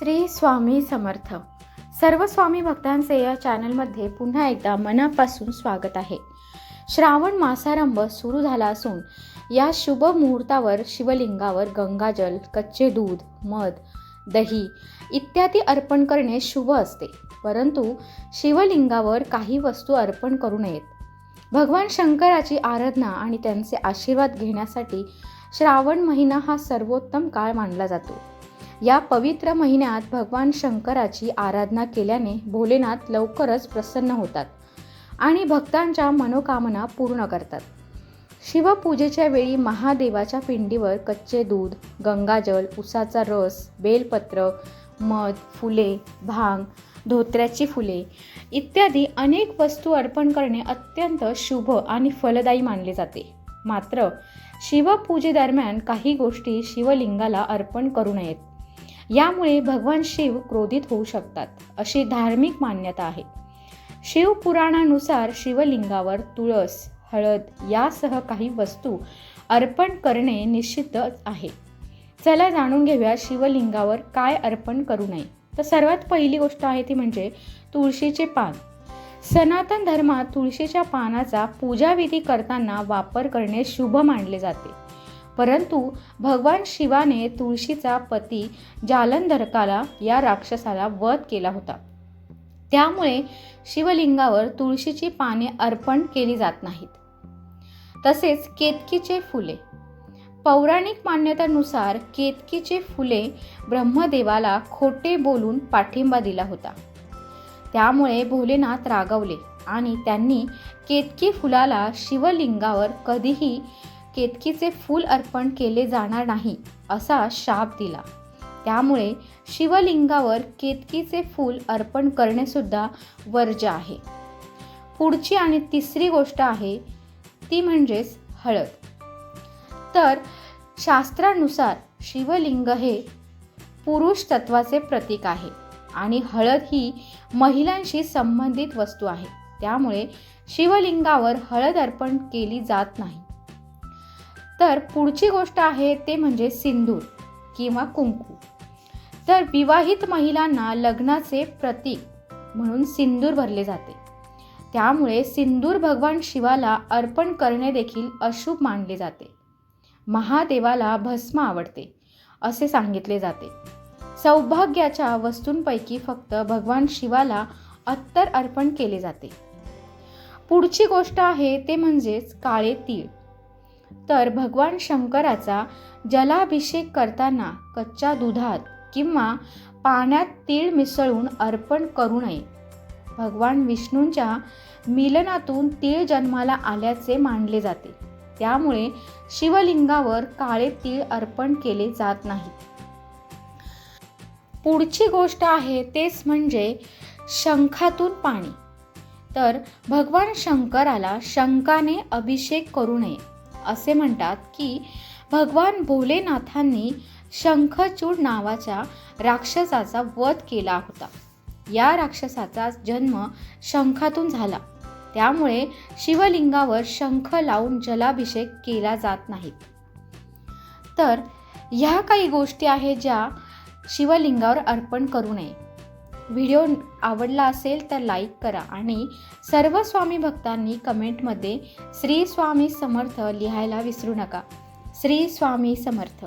श्री स्वामी समर्थ. सर्व स्वामी भक्तांचे या चॅनलमध्ये पुन्हा एकदा मनापासून स्वागत आहे. श्रावण मासारंभ सुरू झाला असून या शुभ मुहूर्तावर शिवलिंगावर गंगाजल कच्चे दूध मध दही इत्यादी अर्पण करणे शुभ असते. परंतु शिवलिंगावर काही वस्तू अर्पण करू नयेत. भगवान शंकराची आराधना आणि त्यांचे आशीर्वाद घेण्यासाठी श्रावण महिना हा सर्वोत्तम काळ मानला जातो. या पवित्र महिन्यात भगवान शंकराची आराधना केल्याने भोलेनाथ लवकरच प्रसन्न होतात आणि भक्तांच्या मनोकामना पूर्ण करतात. शिवपूजेच्या वेळी महादेवाच्या पिंडीवर कच्चे दूध गंगाजल उसाचा रस बेलपत्र मध फुले भांग धोत्र्याची फुले इत्यादी अनेक वस्तू अर्पण करणे अत्यंत शुभ आणि फलदायी मानले जाते. मात्र शिवपूजेदरम्यान काही गोष्टी शिवलिंगाला अर्पण करू नयेत. यामुळे भगवान शिव क्रोधित होऊ शकतात अशी धार्मिक मान्यता आहे. शिवपुराणानुसार शिवलिंगावर तुळस हळद यासह काही वस्तू अर्पण करणे निश्चितच आहे. चला जाणून घेऊया शिवलिंगावर काय अर्पण करू नये. तर सर्वात पहिली गोष्ट आहे ती म्हणजे तुळशीचे पान. सनातन धर्मात तुळशीच्या पानाचा पूजाविधी करताना वापर करणे शुभ मानले जाते. परंतु भगवान शिवाने तुळशीचा पती जालंधरकाला या राक्षसाला वध केला होता. त्यामुळे शिवलिंगावर तुळशीची पाने अर्पण केली जात नाहीत. तसेच केतकीचे फुले. पौराणिक मान्यतेनुसार केतकीचे फुले ब्रह्मदेवाला खोटे बोलून पाठिंबा दिला होता. त्यामुळे भोलेनाथ रागवले आणि त्यांनी केतकी फुलाला शिवलिंगावर कधीही केतकीचे फूल अर्पण केले जाणार नाही असा शाप दिला. त्यामुळे शिवलिंगावर केतकीचे फूल अर्पण करणेसुद्धा वर्ज्य आहे. पुढची आणि तिसरी गोष्ट आहे ती म्हणजेच हळद. तर शास्त्रानुसार शिवलिंग हे पुरुष तत्वाचे प्रतीक आहे आणि हळद ही महिलांशी संबंधित वस्तू आहे. त्यामुळे शिवलिंगावर हळद अर्पण केली जात नाही. तर पुढची गोष्ट आहे ते म्हणजे सिंदूर किंवा कुंकू. तर विवाहित महिलांना लग्नाचे प्रतीक म्हणून सिंदूर भरले जाते. त्यामुळे सिंदूर भगवान शिवाला अर्पण करणे देखील अशुभ मानले जाते. महादेवाला भस्म आवडते असे सांगितले जाते. सौभाग्याच्या वस्तूंपैकी फक्त भगवान शिवाला अत्तर अर्पण केले जाते. पुढची गोष्ट आहे ते म्हणजेच काळे तीळ. तर भगवान शंकराचा जलाभिषेक करताना कच्च्या दुधात किंवा पाण्यात तीळ मिसळून अर्पण करू नये. भगवान विष्णूंच्या मिलनातून तीळ जन्माला आल्याचे मानले जाते. त्यामुळे शिवलिंगावर काळे तीळ अर्पण केले जात नाही. पुढची गोष्ट आहे तेच म्हणजे शंखातून पाणी. तर भगवान शंकराला शंकाने अभिषेक करू नये. असे म्हणतात की भगवान भोलेनाथांनी शंखचूड नावाच्या राक्षसाचा वध केला होता. या राक्षसाचा जन्म शंखातून झाला. त्यामुळे शिवलिंगावर शंख लावून जलाभिषेक केला जात नाही. तर ह्या काही गोष्टी आहेत ज्या शिवलिंगावर अर्पण करू नये. व्हिडिओ आवडला असेल तर लाईक करा आणि सर्व स्वामी भक्तांनी कमेंटमध्ये श्री स्वामी समर्थ लिहायला विसरू नका. श्री स्वामी समर्थ.